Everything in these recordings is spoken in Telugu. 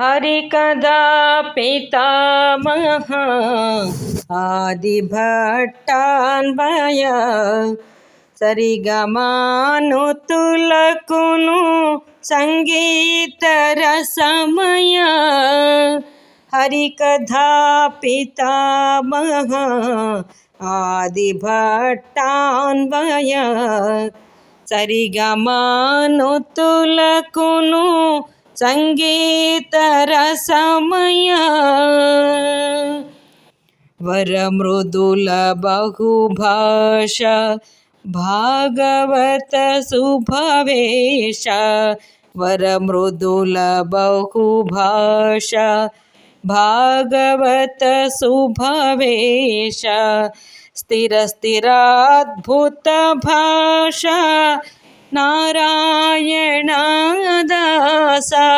हरिकदा पितामह आदिभट्टान्वय सरिगमानु तुलकुनु सङ्गीतरसमय। हरिकथा पितामह आदिभट्टान्वय सरिगमानु तुलकुनु संगीत सङ्गीतरसमय। वरमृदुल बहुभाष भागवत सुभवेश। वर वरमृदुल बहुभाष भागवत सुभवेश। भाषा नारायणादासा।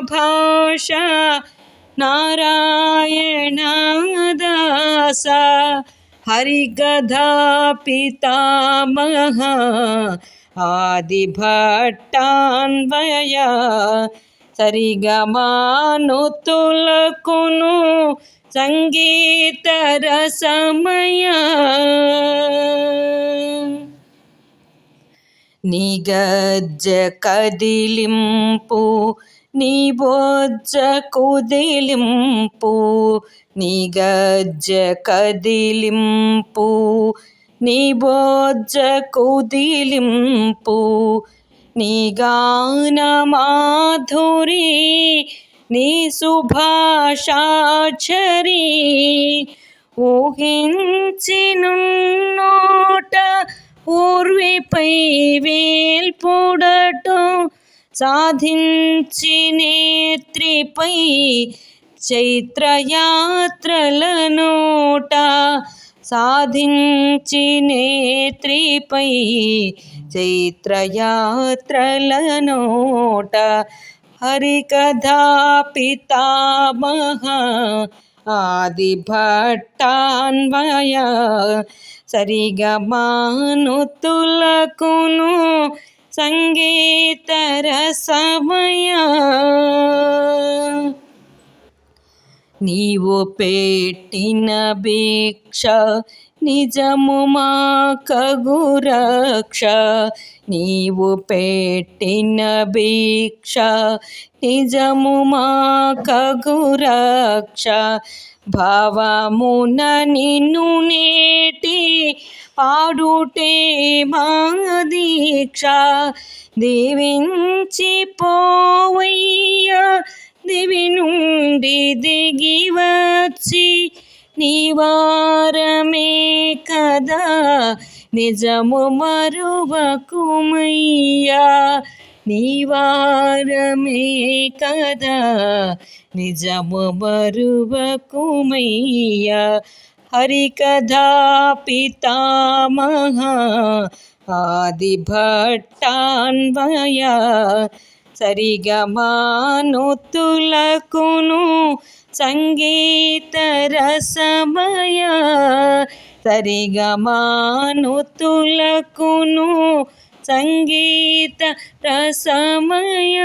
भाषा नारायणादासा। हरिगधा पितामह आदिभट्टान्वया सरिगमानुतुलकुनु హరిగధా పితామహ ఆదిభట్టాన్వయ సరిగమానుతులకును సంగీత రసమయ నిగజ్జ కదిలింపు నీ బొజ్జ కుదిలింపు నిగజ్జ కదిలింపు నీ బొజ్జ కుదిలింపు నీ గాన మాధురి నీ సుభాషాచరి ఊహించినున్నోట పూర్విపై వేల్పుడటం సాధించి నేత్రిపై చైత్రయాత్రల నోట సాధించి నేత్రిపై చైత్రయాత్రల हरिकथा पितामह आदिभट्टान्वय सरिगमानुतुलकुनु सङ्गीतरसमया నీవు పెట్టిన భిక్ష నిజము మా కగురక్ష నీవు పెట్టిన భిక్ష నిజము మా కగురక్ష భావమున నిన్ను నేటి పాడుటే మా దీక్ష. దీవించి పోవయ్యా నుండి దిగి వచ్చి నివారమే కదా. నిజము మరువకుమయ్యా నివారమే కదా. నిజము మరువకుమయ్యా హరికథా పితామహ ఆదిభట్టాన్వయ సరిగమానుతులకును సంగీత రసమయ సరిగమానుతులకును సంగీత రసమయ